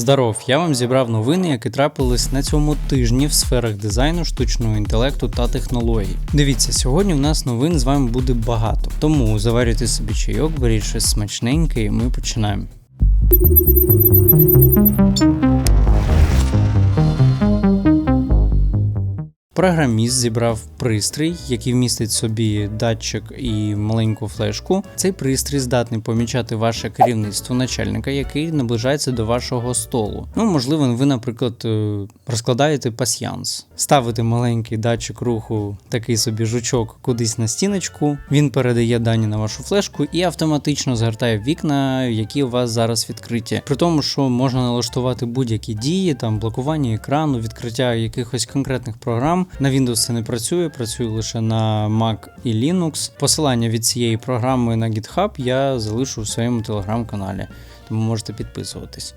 Здоров, я вам зібрав новини, які трапились на цьому тижні в сферах дизайну, штучного інтелекту та технологій. Дивіться, сьогодні в нас новин з вами буде багато. Тому заварюйте собі чайок, беріть щось смачненьке, і ми починаємо. Програміст зібрав пристрій, який вмістить собі датчик і маленьку флешку. Цей пристрій здатний помічати ваше керівництво начальника, який наближається до вашого столу. Ну, можливо, ви, наприклад, е, розкладаєте пасьянс, ставите маленький датчик руху, такий собі жучок кудись на стіночку. Він передає дані на вашу флешку і автоматично згортає вікна, які у вас зараз відкриті. При тому, що можна налаштувати будь-які дії, там блокування екрану, відкриття якихось конкретних програм. На Windows це не працює, працює лише на Mac і Linux. Посилання від цієї програми на GitHub я залишу в своєму телеграм-каналі, тому можете підписуватись.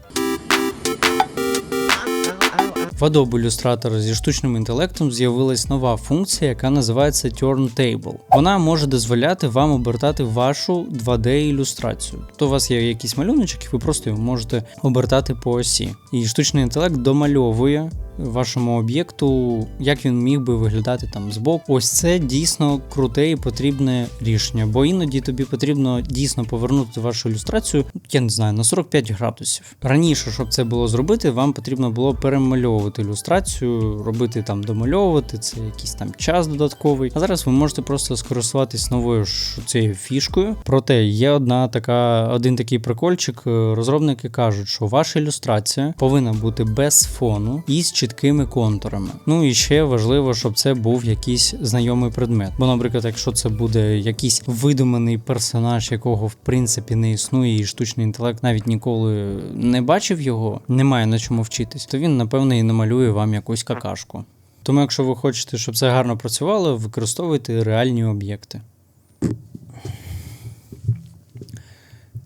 В Adobe Illustrator зі штучним інтелектом з'явилась нова функція, яка називається Turntable. Вона може дозволяти вам обертати вашу 2D-ілюстрацію. То у вас є якийсь малюночок, і ви просто його можете обертати по осі. І штучний інтелект домальовує вашому об'єкту, як він міг би виглядати там збоку. Ось це дійсно круте і потрібне рішення, бо іноді тобі потрібно дійсно повернути вашу ілюстрацію, я не знаю, на 45 градусів. Раніше, щоб це було зробити, вам потрібно було перемальовувати ілюстрацію, робити там домальовувати, це якийсь там час додатковий. А зараз ви можете просто скористуватись новою ж цією фішкою. Проте є одна така, один такий прикольчик. Розробники кажуть, що ваша ілюстрація повинна бути без фону і з чіткими контурами. Ну і ще важливо, щоб це був якийсь знайомий предмет. Бо, наприклад, якщо це буде якийсь видуманий персонаж, якого в принципі не існує, і штучний інтелект навіть ніколи не бачив його, немає на чому вчитись, то він напевне і намалює вам якусь какашку. Тому, якщо ви хочете, щоб це гарно працювало, використовуйте реальні об'єкти.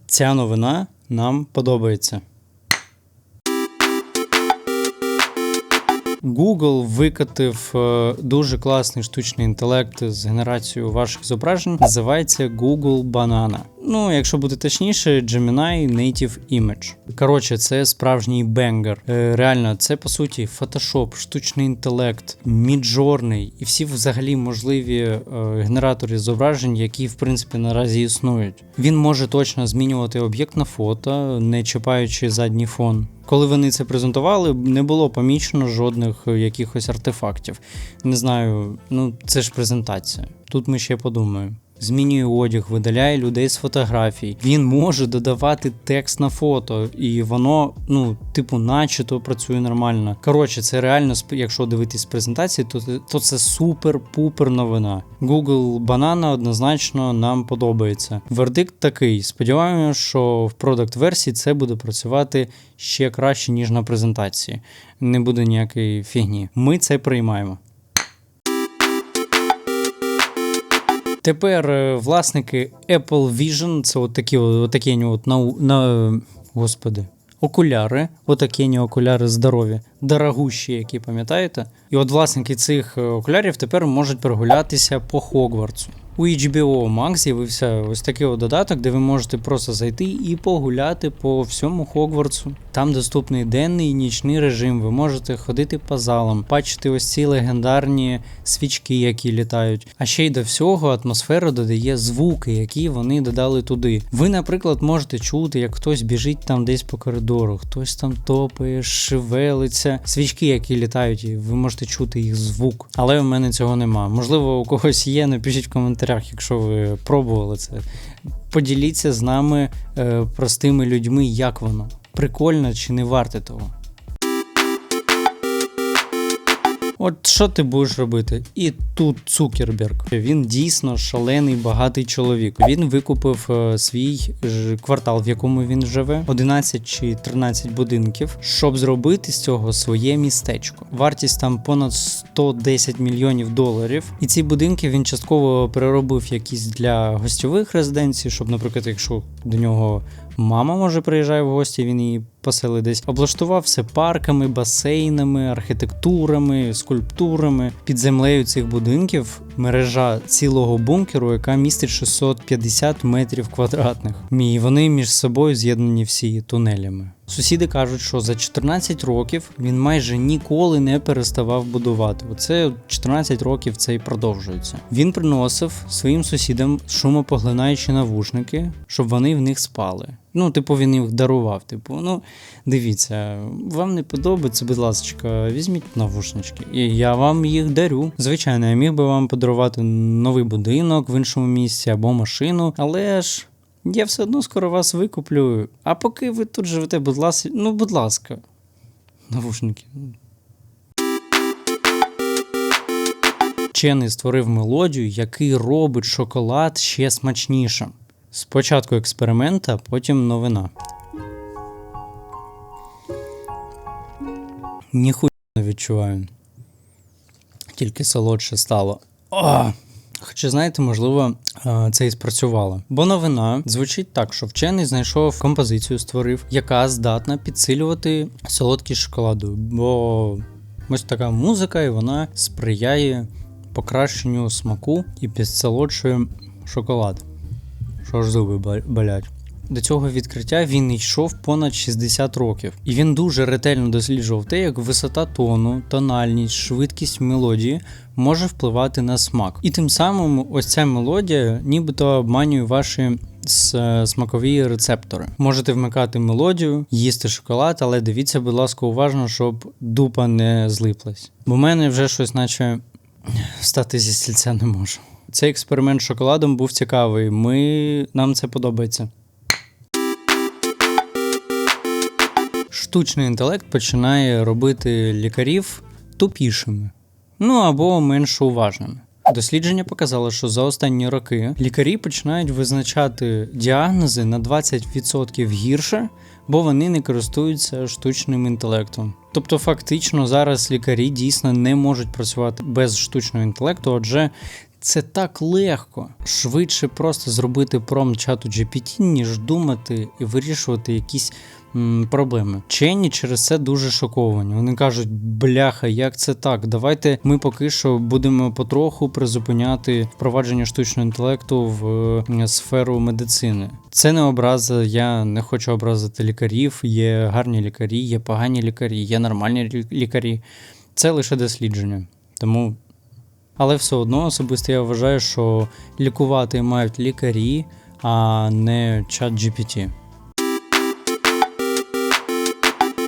Ця новина нам подобається. Google викатив е, дуже класний штучний інтелект з генерацією ваших зображень. Називається Google Banana. Ну, якщо бути точніше, Gemini Native Image. Коротше, це справжній бенгер. Е, реально, це по суті Photoshop, штучний інтелект, Midjourney і всі взагалі можливі е, генератори зображень, які в принципі наразі існують. Він може точно змінювати об'єкт на фото, не чіпаючи задній фон. Коли вони це презентували, не було помічено жодних е, якихось артефактів. Не знаю, ну це ж презентація. Тут ми ще подумаємо. Змінює одяг, видаляє людей з фотографій. Він може додавати текст на фото, і воно, ну, типу, начебто працює нормально. Коротше, це реально, якщо дивитись презентації, то, то це супер-пупер новина. Google Banana однозначно нам подобається. Вердикт такий: сподіваємося, що в продакт версії це буде працювати ще краще, ніж на презентації. Не буде ніякої фігні. Ми це приймаємо. Тепер е, власники Apple Vision, це от такі, от такі от на, на господи, окуляри, отакі окуляри здорові, дорогущі, які пам'ятаєте. І от власники цих е, окулярів тепер можуть прогулятися по Хогвартсу. У HBO Max з'явився ось такий додаток, де ви можете просто зайти і погуляти по всьому Хогвартсу. Там доступний денний і нічний режим. Ви можете ходити по залам, бачити ось ці легендарні свічки, які літають. А ще й до всього атмосфера додає звуки, які вони додали туди. Ви, наприклад, можете чути, як хтось біжить там десь по коридору, хтось там топає, шевелиться. Свічки, які літають, і ви можете чути їх звук. Але в мене цього нема. Можливо, у когось є, напишіть в коментарях, якщо ви пробували це. Поділіться з нами е, простими людьми, як воно. Прикольно чи не варте того. От що ти будеш робити? І тут Цукерберг. Він дійсно шалений багатий чоловік. Він викупив е, свій ж квартал, в якому він живе, 11 чи 13 будинків, щоб зробити з цього своє містечко. Вартість там понад 110 мільйонів доларів. І ці будинки він частково переробив якісь для гостьових резиденцій, щоб, наприклад, якщо до нього мама може приїжджає в гості, він її поселитись, облаштував все парками, басейнами, архітектурами, скульптурами. Під землею цих будинків мережа цілого бункеру, яка містить 650 метрів квадратних. І вони між собою з'єднані всі тунелями. Сусіди кажуть, що за 14 років він майже ніколи не переставав будувати. Оце 14 років це і продовжується. Він приносив своїм сусідам шумопоглинаючі навушники, щоб вони в них спали. Ну, типу, він їх дарував. Типу, ну дивіться, вам не подобається, будь ласка, візьміть навушнички, і я вам їх дарю. Звичайно, я міг би вам подарувати новий будинок в іншому місці або машину, але ж. Я все одно скоро вас викуплю. А поки ви тут живете, будь ласка, ну, будь ласка. Навушники. Вчений створив мелодію, який робить шоколад ще смачнішим. Спочатку експеримент, а потім новина. Ніхуя не відчуваю. Тільки солодше стало. О! Хоча, знаєте, можливо, е, це і спрацювало. Бо новина звучить так, що вчений знайшов композицію, створив, яка здатна підсилювати солодкість шоколаду. Бо ось така музика, і вона сприяє покращенню смаку і підсолодшує шоколад. Що ж зуби болять. До цього відкриття він йшов понад 60 років, і він дуже ретельно досліджував те, як висота тону, тональність, швидкість мелодії може впливати на смак. І тим самим ось ця мелодія нібито обманює ваші смакові рецептори. Можете вмикати мелодію, їсти шоколад, але дивіться, будь ласка, уважно, щоб дупа не злиплась. Бо в мене вже щось, наче встати зі стільця не можу. Цей експеримент з шоколадом був цікавий. Ми... Нам це подобається. Штучний інтелект починає робити лікарів тупішими, ну або менш уважними. Дослідження показало, що за останні роки лікарі починають визначати діагнози на 20% гірше, бо вони не користуються штучним інтелектом. Тобто, фактично, зараз лікарі дійсно не можуть працювати без штучного інтелекту, адже це так легко. Швидше просто зробити промпт чату GPT, ніж думати і вирішувати якісь м, проблеми. Вчені через це дуже шоковані. Вони кажуть, бляха, як це так? Давайте ми поки що будемо потроху призупиняти впровадження штучного інтелекту в е, сферу медицини. Це не образа. Я не хочу образити лікарів. Є гарні лікарі, є погані лікарі, є нормальні лікарі. Це лише дослідження. Тому але все одно особисто я вважаю, що лікувати мають лікарі, а не чат GPT.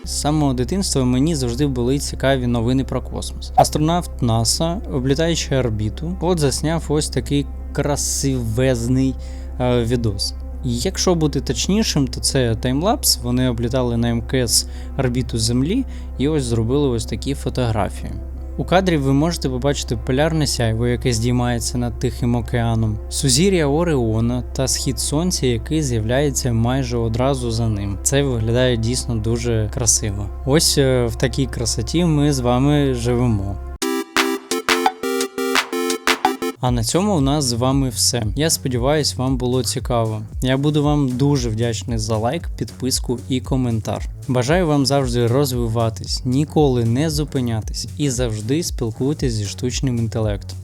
З самого дитинства мені завжди були цікаві новини про космос. Астронавт НАСА, облітаючи орбіту, от засняв ось такий красивезний е, відос. Якщо бути точнішим, то це таймлапс. Вони облітали на МКС орбіту Землі і ось зробили ось такі фотографії. У кадрі ви можете побачити полярне сяйво, яке здіймається над Тихим океаном, сузір'я Ореона та схід сонця, який з'являється майже одразу за ним. Це виглядає дійсно дуже красиво. Ось е, в такій красоті ми з вами живемо. А на цьому у нас з вами все. Я сподіваюсь, вам було цікаво. Я буду вам дуже вдячний за лайк, підписку і коментар. Бажаю вам завжди розвиватись, ніколи не зупинятись і завжди спілкуйтесь зі штучним інтелектом.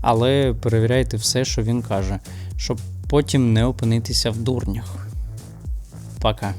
Але перевіряйте все, що він каже, щоб потім не опинитися в дурнях. Пока.